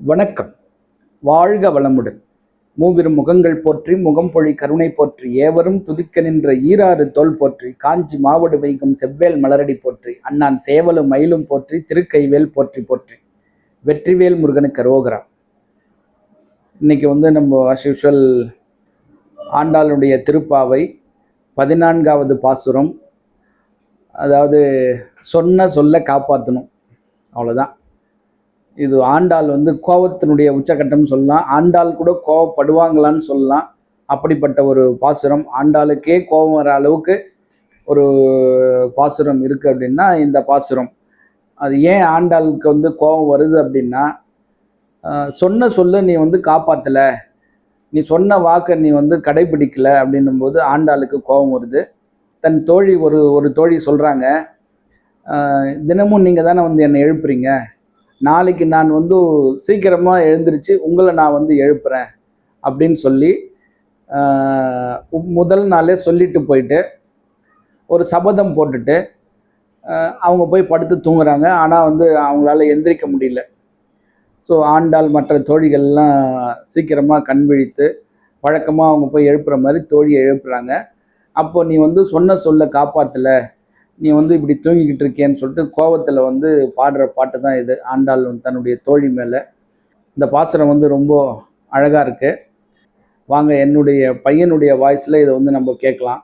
வணக்கம். வாழ்க வளமுடன். மூவிரும் முகங்கள் போற்றி முகம் பொழி கருணை போற்றி ஏவரும் துதிக்க நின்ற ஈராறு தோல் போற்றி காஞ்சி மாவடு வைக்கும் செவ்வேல் மலரடி போற்றி அண்ணான் சேவலும் மயிலும் போற்றி திருக்கைவேல் போற்றி போற்றி. வெற்றிவேல் முருகனுக்கு ரோகரா இன்னைக்கு வந்து நம்ம as ஆண்டாளுடைய திருப்பாவை பதினான்காவது பாசுரம். அதாவது சொன்ன சொல்ல காப்பாற்றணும் அவ்வளோதான் இது ஆண்டாள் வந்து கோபத்தினுடைய உச்சகட்டம் சொல்லலாம். ஆண்டாள் கூட கோவப்படுவாங்களான்னு சொல்லலாம். அப்படிப்பட்ட ஒரு பாசுரம். ஆண்டாளுக்கே கோபம் வர அளவுக்கு ஒரு பாசுரம் இருக்குது அப்படின்னா இந்த பாசுரம். அது ஏன் ஆண்டாளுக்கு வந்து கோபம் வருது அப்படின்னா சொன்ன சொல்ல நீ வந்து காப்பாற்றலை நீ சொன்ன வாக்கை நீ வந்து கடைபிடிக்கல அப்படின்னும் போது ஆண்டாளுக்கு கோபம் வருது. தன் தோழி ஒரு ஒரு தோழி சொல்கிறாங்க தினமும் நீங்கள் தானே வந்து என்னை எழுப்புறீங்க. நாளைக்கு நான் வந்து சீக்கிரமாக எழுந்திருச்சு உங்களை நான் வந்து எழுப்புறேன் அப்படின்னு சொல்லி முதல் நாளே சொல்லிட்டு போயிட்டு ஒரு சபதம் போட்டுட்டு அவங்க போய் படுத்து தூங்குறாங்க. ஆனால் வந்து அவங்களால எந்திரிக்க முடியல. ஸோ ஆண்டாள் மற்ற தோழிகள்லாம் சீக்கிரமாக கண் விழித்து வழக்கமாக அவங்க போய் எழுப்புற மாதிரி தோழியை எழுப்புறாங்க. அப்போ நீ வந்து சொன்ன சொல்ல காப்பாற்றல நீ வந்து இப்படி தூங்கிக்கிட்டு இருக்கேன்னு சொல்லிட்டு கோபத்தில் வந்து பாடுற பாட்டு தான் இது. ஆண்டாள் தன்னுடைய தோழி மேலே. இந்த பாசுரம் வந்து ரொம்ப அழகாக இருக்குது வாங்க என்னுடைய பையனுடைய வாய்ஸில் இதை வந்து நம்ம கேட்கலாம்.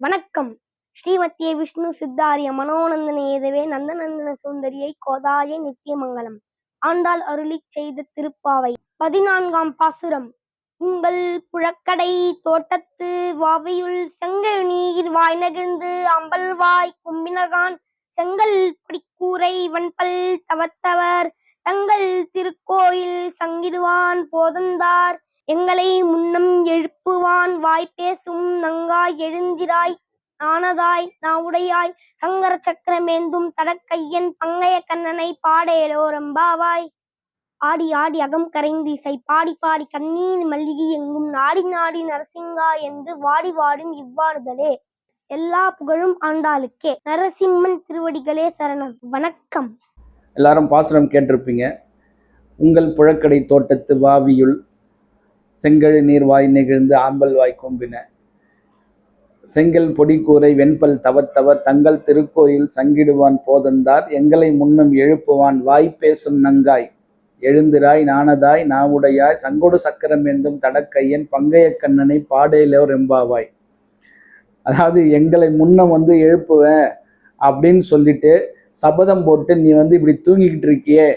வணக்கம். ஸ்ரீமத்திய விஷ்ணு சித்தாரிய மனோநந்தன ஏதவே நந்தநந்தன சுந்தரியை கோதாய நித்தியமங்கலம். ஆண்டாள் அருளி செய்த திருப்பாவை. பதினான்காம் பாசுரம். உங்கள் புழக்கடை தோட்டத்து வாவியுள் செங்கல் நீர் வாய் நகிழ்ந்து அம்பல் வாய் கும்பினகான் செங்கல் படிக்கூரை வன்பல் தவத்தவர் தங்கள் திருக்கோயில் சங்கிடுவான் போதந்தார். எங்களை முன்னம் எழுப்புவான் வாய் பேசும் நங்காய் எழுந்திராய் ஆனதாய் நாவுடையாய் சங்கர சக்கரமேந்தும் தடக்கையன் பங்கைய கண்ணனை பாடேலோ ரம்பாவாய் ஆடி ஆடி அகம் கரைந்து இசை பாடி பாடி கண்ணீர் மல்லிகை எங்கும் நாடி நாடி நரசிங்கா என்று வாடி வாடும் இவ்வாறுதலே. எல்லா புகழும் ஆண்டாளுக்கே. நரசிம்மன் திருவடிகளே சரணம். வணக்கம். எல்லாரும் பாசுரம் கேட்டிருப்பீங்க. உங்கள் புழக்கடை தோட்டத்து வாவியுள் செங்கழு நீர் வாய் நெகிழ்ந்து ஆம்பல் வாய் கொம்பின. செங்கல் பொடிக்கூரை வெண்பல் தவத்தவர் தங்கள் திருக்கோயில் சங்கிடுவான் போதந்தார். எங்களை முன்னும் எழுப்புவான். வாய் பேசும் நங்காய். எழுந்திராய் நாணதாய் நாவுடையாய் சங்கொடு சக்கரம் என்றும் தடக்கையன் பங்கைய கண்ணனை பாடேலோ ரெம்பாவாய் அதாவது எங்களை முன்னம் வந்து எழுப்புவேன் அப்படின்னு சொல்லிட்டு சபதம் போட்டு நீ வந்து இப்படி தூங்கிக்கிட்டு இருக்கியே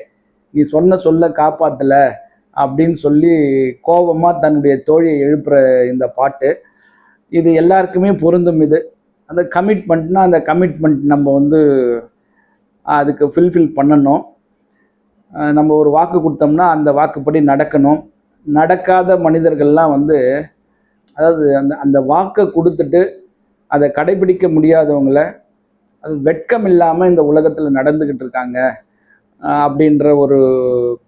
நீ சொன்ன சொல்ல காப்பாத்தல அப்படின்னு சொல்லி கோபமாக தன்னுடைய தோழியை எழுப்புற இந்த பாட்டு. இது எல்லாருக்குமே பொருந்தும் இது. அந்த கமிட்மெண்ட்னா அந்த கமிட்மெண்ட் நம்ம வந்து அதுக்கு ஃபில்ஃபில் பண்ணணும். நம்ம ஒரு வாக்கு கொடுத்தோம்னா அந்த வாக்குப்படி நடக்கணும். நடக்காத மனிதர்கள்லாம் வந்து அதாவது அந்த அந்த வாக்கை கொடுத்துட்டு அதை கடைபிடிக்க முடியாதவங்கள அது வெட்கம் இல்லாமல் இந்த உலகத்தில் நடந்துக்கிட்டு இருக்காங்க. அப்படின்ற ஒரு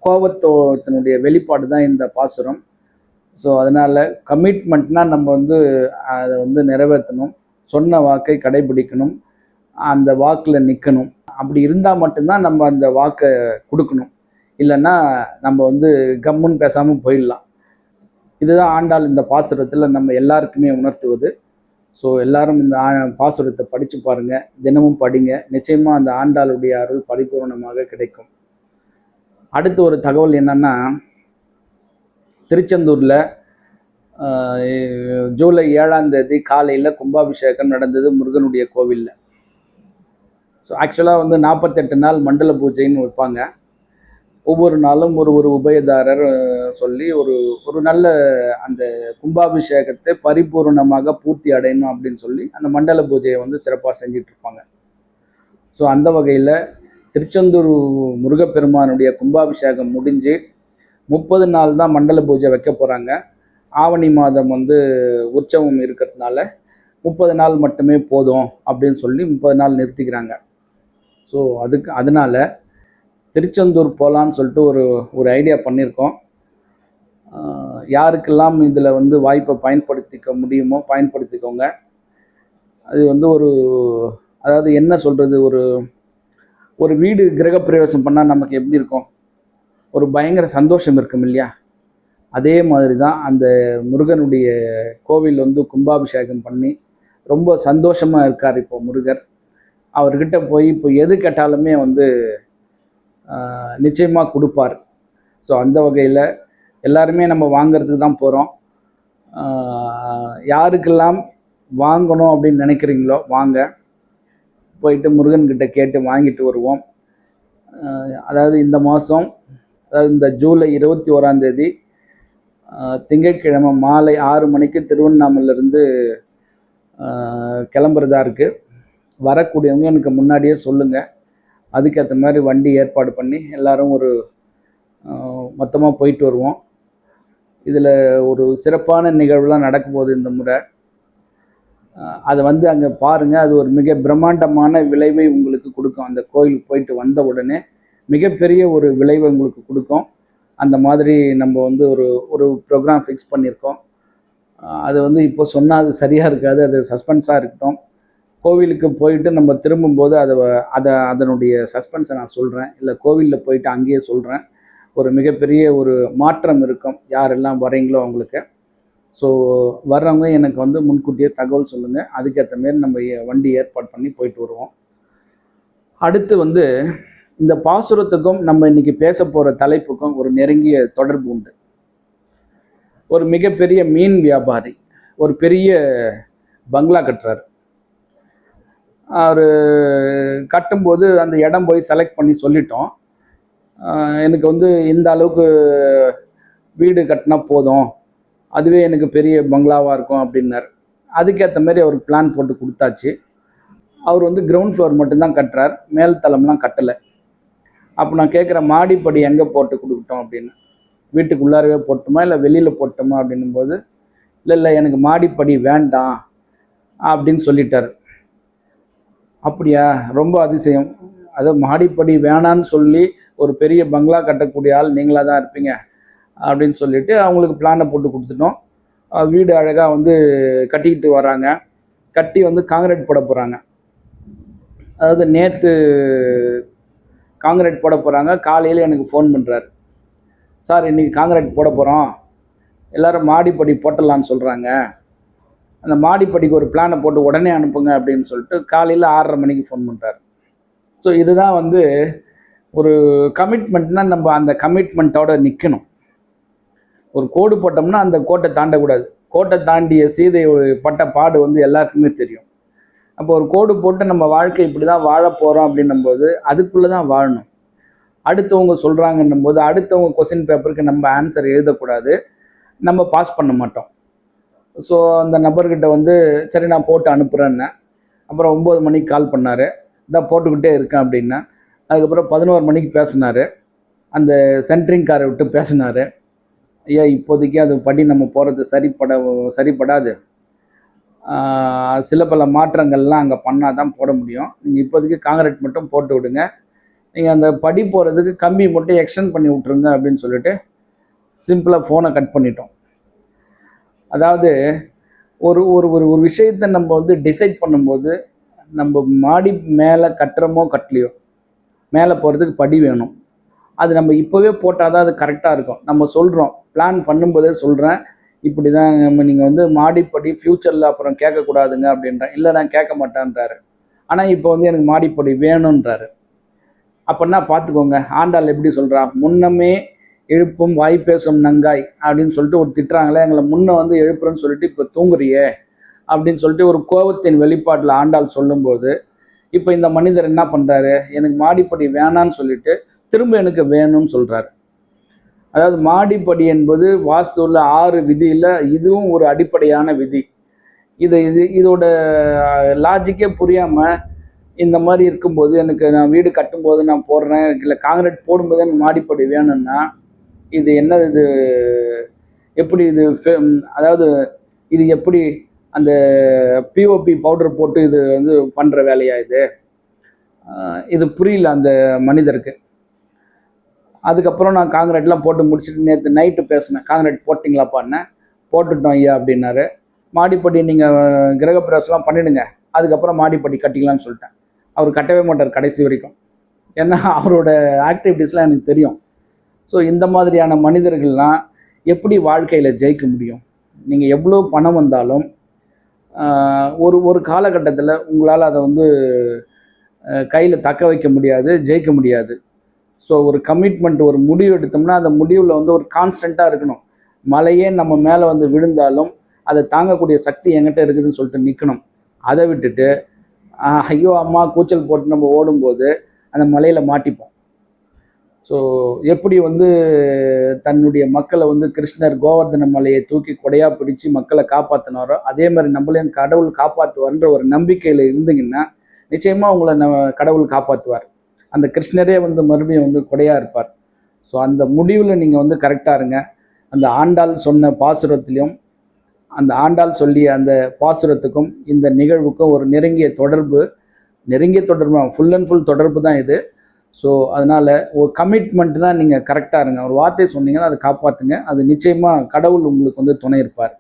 கோபத்தோத்தினுடைய வெளிப்பாடு தான் இந்த பாசுரம். ஸோ அதனால் கமிட்மெண்ட்னால் நம்ம வந்து அதை வந்து நிறைவேற்றணும். சொன்ன வாக்கை கடைபிடிக்கணும். அந்த வாக்கில் நிற்கணும் அப்படி இருந்தால் மட்டும்தான் நம்ம அந்த வாக்கை கொடுக்கணும். இல்லைன்னா நம்ம வந்து கம்முன்னு பேசாமல் போயிடலாம். இதுதான் ஆண்டாள் இந்த பாசுரத்தில் நம்ம எல்லாருக்குமே உணர்த்துவது. ஸோ எல்லாரும் இந்த ஆ- பாசுரத்தை படித்து பாருங்கள் தினமும் படிங்க. நிச்சயமாக அந்த ஆண்டாளுடைய அருள் பரிபூர்ணமாக கிடைக்கும். அடுத்து ஒரு தகவல் என்னென்னா திருச்செந்தூரில் ஜூலை ஏழாம் தேதி காலையில் கும்பாபிஷேகம் நடந்தது முருகனுடைய கோவிலில். ஸோ ஆக்சுவலாக வந்து நாற்பத்தெட்டு நாள் மண்டல பூஜைன்னு வைப்பாங்க. ஒவ்வொரு நாளும் ஒரு ஒரு உபயதாரர் சொல்லி ஒரு ஒரு நல்ல அந்த கும்பாபிஷேகத்தை பரிபூர்ணமாக பூர்த்தி அடையணும் அப்படின்னு சொல்லி அந்த மண்டல பூஜையை வந்து சிறப்பாக செஞ்சிட்டு இருப்பாங்க ஸோ அந்த வகையில் திருச்செந்தூர் முருகப்பெருமானுடைய கும்பாபிஷேகம் முடிஞ்சு முப்பது நாள் தான் மண்டல பூஜை வைக்க போகிறாங்க ஆவணி மாதம் வந்து உற்சவம் இருக்கிறதுனால முப்பது நாள் மட்டுமே போதும் அப்படின்னு சொல்லி முப்பது நாள் நிறுத்திக்கிறாங்க. ஸோ அதுக்கு அதனால திருச்செந்தூர் போகலான்னு சொல்லிட்டு ஒரு ஒரு ஐடியா பண்ணியிருக்கோம். யாருக்கெல்லாம் இதில் வந்து வாய்ப்பை பயன்படுத்திக்க முடியுமோ பயன்படுத்திக்கோங்க. அது வந்து ஒரு அதாவது என்ன சொல்கிறது ஒரு ஒரு வீடு கிரகப்பிரவேசம் பண்ணால் நமக்கு எப்படி இருக்கும்? ஒரு பயங்கர சந்தோஷம் இருக்கும் இல்லையா? அதே மாதிரி தான் அந்த முருகனுடைய கோவில் வந்து கும்பாபிஷேகம் பண்ணி ரொம்ப சந்தோஷமாக இருக்கார் இப்போ முருகர். அவர்கிட்ட போய் இப்போ எது கேட்டாலுமே வந்து நிச்சயமாக கொடுப்பார். ஸோ அந்த வகையில் எல்லாருமே நம்ம வாங்கிறதுக்கு தான் போகிறோம் யாருக்கெல்லாம் வாங்கணும் அப்படின்னு நினைக்கிறீங்களோ வாங்க. போயிட்டு முருகன்கிட்ட கேட்டு வாங்கிட்டு வருவோம். அதாவது இந்த மாதம் அதாவது இந்த ஜூலை இருபத்தி ஓராந்தேதி திங்கட்கிழமை மாலை ஆறு மணிக்கு திருவண்ணாமலேருந்து கிளம்புறதா இருக்குது வரக்கூடியவங்க எனக்கு முன்னாடியே சொல்லுங்கள் அதுக்கேற்ற மாதிரி வண்டி ஏற்பாடு பண்ணி எல்லாரும் ஒரு மொத்தமாக போயிட்டு வருவோம். இதில் ஒரு சிறப்பான நிகழ்வுலாம் நடக்கும்போது போகுது இந்த முறை. அதை வந்து அங்கே பாருங்கள் அது ஒரு மிக பிரம்மாண்டமான விளைவை உங்களுக்கு கொடுக்கும். அந்த கோயிலுக்கு போயிட்டு வந்த உடனே மிகப்பெரிய ஒரு விளைவை உங்களுக்கு கொடுக்கும். அந்த மாதிரி நம்ம வந்து ஒரு ஒரு ப்ரோக்ராம் ஃபிக்ஸ் பண்ணியிருக்கோம். அது வந்து இப்போ சொன்னால் அது சரியாக இருக்காது. அது சஸ்பென்ஸாக இருக்கட்டும். கோவிலுக்கு போயிட்டு நம்ம திரும்பும்போது அதை அதை அதனுடைய சஸ்பென்ஸை நான் சொல்கிறேன் இல்லை கோவிலில் போயிட்டு அங்கேயே சொல்கிறேன் ஒரு மிகப்பெரிய ஒரு மாற்றம் இருக்கும். யாரெல்லாம் வரீங்களோ அவங்களுக்கு. ஸோ வர்றவங்க எனக்கு வந்து முன்கூட்டியே தகவல் சொல்லுங்கள் அதுக்கேற்ற மாரி நம்ம வண்டி ஏற்பாடு பண்ணி போயிட்டு வருவோம். அடுத்து வந்து இந்த பாசுரத்துக்கும் நம்ம இன்னைக்கு பேச போகிற தலைப்புக்கும் ஒரு நெருங்கிய தொடர்பு உண்டு. ஒரு மிகப்பெரிய மீன் வியாபாரி ஒரு பெரிய பங்களா கட்டுறாரு. அவர் கட்டும்போது அந்த இடம் போய் செலக்ட் பண்ணி சொல்லிட்டோம். எனக்கு வந்து இந்த அளவுக்கு வீடு கட்டினா போதும். அதுவே எனக்கு பெரிய பங்களாவாக இருக்கும் அப்படின்னார். அதுக்கேற்ற மாதிரி அவருக்கு பிளான் போட்டு கொடுத்தாச்சு. அவர் வந்து கிரவுண்ட் ஃப்ளோர் மட்டும்தான் கட்டுறார். மேல் தளம்லாம் கட்டலை. அப்போ நான் கேட்குற மாடிப்படி எங்கே போட்டு கொடுக்கட்டும் அப்படின்னு. வீட்டுக்குள்ளாரவே போட்டுமா இல்லை வெளியில் போட்டுமா அப்படின்னும் போது இல்லை இல்லை எனக்கு மாடிப்படி வேண்டாம் அப்படின்னு சொல்லிட்டார். அப்படியா? ரொம்ப அதிசயம். அதை மாடிப்படி வேணான்னு சொல்லி ஒரு பெரிய பங்களா கட்டக்கூடிய ஆள் நீங்களாக தான் இருப்பீங்க அப்படின்னு சொல்லிட்டு அவங்களுக்கு பிளானை போட்டு கொடுத்துட்டோம். வீடு அழகாக வந்து கட்டிக்கிட்டு வராங்க. கட்டி வந்து காங்கிரீட் போட போகிறாங்க அதாவது நேற்று காங்கிரீட் போட போகிறாங்க காலையில் எனக்கு ஃபோன் பண்ணுறாரு சார் இன்றைக்கி காங்கிரீட் போட போகிறோம் எல்லோரும் மாடிப்படி போட்டலான்னு சொல்கிறாங்க அந்த மாடிப்படிக்கு ஒரு பிளானை போட்டு உடனே அனுப்புங்க அப்படின்னு சொல்லிட்டு காலையில் ஆறரை மணிக்கு ஃபோன் பண்ணுறாரு ஸோ இதுதான் வந்து ஒரு கமிட்மெண்ட்னா நம்ம அந்த கமிட்மெண்ட்டோட நிற்கணும் ஒரு கோடு போட்டோம்னா அந்த கோட்டை தாண்டக்கூடாது. கோட்டை தாண்டிய சீதை பட்ட பாடு வந்து எல்லாருக்குமே தெரியும். அப்போ ஒரு கோடு போட்டு நம்ம வாழ்க்கை இப்படி தான் வாழ போகிறோம் அப்படின்னும் போது அதுக்குள்ளே தான் வாழணும். அடுத்தவங்க சொல்கிறாங்கன்னும் போது அடுத்தவங்க கொஸ்டின் பேப்பருக்கு நம்ம ஆன்சர் எழுதக்கூடாது. நம்ம பாஸ் பண்ண மாட்டோம். ஸோ அந்த நபர்கிட்ட வந்து சரி நான் போட்டு அனுப்புகிறேன்னே அப்புறம் ஒம்பது மணிக்கு கால் பண்ணார். இதான் போட்டுக்கிட்டே இருக்கேன் அப்படின்னா அதுக்கப்புறம் பதினோரு மணிக்கு பேசினார். அந்த சென்ட்ரிங் காரை விட்டு பேசினார். ஐயா இப்போதைக்கு அது படி நம்ம போகிறது சரிப்பட சரிப்படாது. சில பல மாற்றங்கள்லாம் அங்கே பண்ணால் தான் போட முடியும். நீங்கள் இப்போதைக்கு காங்கிரீட் மட்டும் போட்டு விடுங்க. நீங்கள் அந்த படி போகிறதுக்கு கம்பி மட்டும் எக்ஸ்டெண்ட் பண்ணி விட்ருங்க அப்படின்னு சொல்லிட்டு சிம்பிளாக ஃபோனை கட் பண்ணிட்டோம். அதாவது ஒரு ஒரு ஒரு ஒரு விஷயத்தை நம்ம வந்து டிசைட் பண்ணும்போது நம்ம மாடி மேலே கட்டுறமோ கட்டலையோ மேலே போகிறதுக்கு படி வேணும். அது நம்ம இப்போவே போட்டால் தான் அது கரெக்டாக இருக்கும். நம்ம சொல்கிறோம் பிளான் பண்ணும்போதே சொல்கிறேன் இப்படி தான் நம்ம நீங்கள் வந்து மாடிப்படி ஃப்யூச்சரில் அப்புறம் கேட்கக்கூடாதுங்க அப்படின்றேன். இல்லை நான் கேட்க மாட்டேன்றாரு. ஆனால் இப்போ வந்து எனக்கு மாடிப்படி வேணுன்றாரு அப்படின்னா பார்த்துக்கோங்க ஆண்டாள் எப்படி சொல்கிறா முன்னமே எழுப்பும் வாய் பேசும் நங்காய் அப்படின்னு சொல்லிட்டு ஒரு திட்டுறாங்களே எங்களை முன்ன வந்து எழுப்புறேன்னு சொல்லிட்டு இப்போ தூங்குறியே அப்படின்னு சொல்லிட்டு ஒரு கோபத்தின் வெளிப்பாட்டில் ஆண்டாள் சொல்லும்போது இப்போ இந்த மனிதர் என்ன பண்ணுறாரு எனக்கு மாடிப்படி வேணான்னு சொல்லிட்டு திரும்ப எனக்கு வேணும்னு சொல்கிறார் அதாவது மாடிப்படி என்பது வாஸ்துவில் ஆறு விதியில் இதுவும் ஒரு அடிப்படையான விதி. இது இது இதோட லாஜிக்கே புரியாமல் இந்த மாதிரி இருக்கும்போது எனக்கு நான் வீடு கட்டும்போது நான் போடுறேன் இல்லை காங்கிரீட் போடும்போது எனக்கு மாடிப்படி வேணும்னா இது என்ன இது எப்படி இது ஃபே- அதாவது இது எப்படி அந்த பிஓபி பவுடர் போட்டு இது வந்து பண்ணுற வேலையா இது? இது புரியல அந்த மனிதருக்கு. அதுக்கப்புறம் நான் காங்கிரீட்லாம் போட்டு முடிச்சுட்டு நேற்று நைட்டு பேசினேன். காங்கிரீட் போட்டிங்களாப்பான்னு போட்டுட்டோம் ஐயா அப்படின்னாரு. மாடிப்படி நீங்கள் கிரகப்பிரவேசம்லாம் பண்ணிடுங்க. அதுக்கப்புறம் மாடிப்படி கட்டிக்கலாம்னு சொல்லிட்டேன். அவர் கட்டவே மாட்டார் கடைசி வரைக்கும். ஏன்னா அவரோட ஆக்டிவிட்டீஸ்லாம் எனக்கு தெரியும். ஸோ இந்த மாதிரியான மனிதர்கள்லாம் எப்படி வாழ்க்கையில் ஜெயிக்க முடியும்? நீங்கள் எவ்வளோ பணம் வந்தாலும் ஒரு ஒரு காலகட்டத்தில் உங்களால் அதை வந்து கையில் தக்க வைக்க முடியாது ஜெயிக்க முடியாது. ஸோ ஒரு கமிட்மெண்ட் ஒரு முடிவு எடுத்தோம்னா அந்த முடிவில் வந்து ஒரு கான்ஸ்டண்ட்டாக இருக்கணும். மலையே நம்ம மேலே வந்து விழுந்தாலும் அதை தாங்கக்கூடிய சக்தி எங்கிட்ட இருக்குதுன்னு சொல்லிட்டு நிற்கணும் அதை விட்டுட்டு ஐயோ அம்மா கூச்சல் போட்டு நம்ம ஓடும்போது அந்த மலையில் மாட்டிப்போம். ஸோ எப்படி வந்து தன்னுடைய மக்களை வந்து கிருஷ்ணர் கோவர்தன மலையை தூக்கி கொடையாக பிடிச்சி மக்களை காப்பாற்றினாரோ அதே மாதிரி நம்மளையும் கடவுள் காப்பாற்றுவார்ன்ற ஒரு நம்பிக்கையில் இருந்தீங்கன்னா நிச்சயமாக உங்களை நம்ம கடவுள் காப்பாற்றுவார் அந்த கிருஷ்ணரே வந்து மறுபடியும் வந்து கொடையாக இருப்பார். ஸோ அந்த முடிவில் நீங்கள் வந்து கரெக்டாக இருங்க. அந்த ஆண்டாள் சொன்ன பாசுரத்திலையும் அந்த ஆண்டாள் சொல்லிய அந்த பாசுரத்துக்கும் இந்த நிகழ்வுக்கும் ஒரு நெருங்கிய தொடர்பு நெருங்கிய தொடர்பு ஃபுல் அண்ட் ஃபுல் தொடர்பு தான் இது. ஸோ அதனால் ஒரு கமிட்மெண்ட் தான் நீங்கள் கரெக்டாக இருங்க. ஒரு வார்த்தை சொன்னீங்கன்னா அதை காப்பாற்றுங்க அது நிச்சயமாக கடவுள் உங்களுக்கு வந்து துணை இருப்பார்.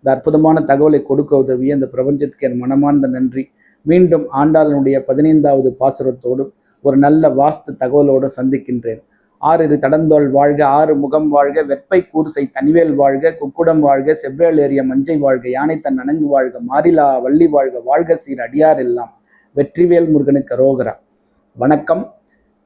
இந்த அற்புதமான தகவலை கொடுக்க உதவிய இந்த பிரபஞ்சத்துக்கு என் மனமார்ந்த நன்றி. மீண்டும் ஆண்டாளனுடைய பதினைந்தாவது பாசுரத்தோடு ஒரு நல்ல வாஸ்து தகவலோடு சந்திக்கின்றேன். ஆறிரு தடந்தோல் வாழ்க ஆறு முகம் வாழ்க வெப்பை கூர்சை தனிவேல் வாழ்க குக்குடம் வாழ்க செவ்வேல் ஏறிய மஞ்சை வாழ்க யானை தன் அணங்கு வாழ்க மாரிலா வள்ளி வாழ்க வாழ்க சீர் அடியார் எல்லாம். வெற்றிவேல் முருகனுக்கு ரோகரா வணக்கம்.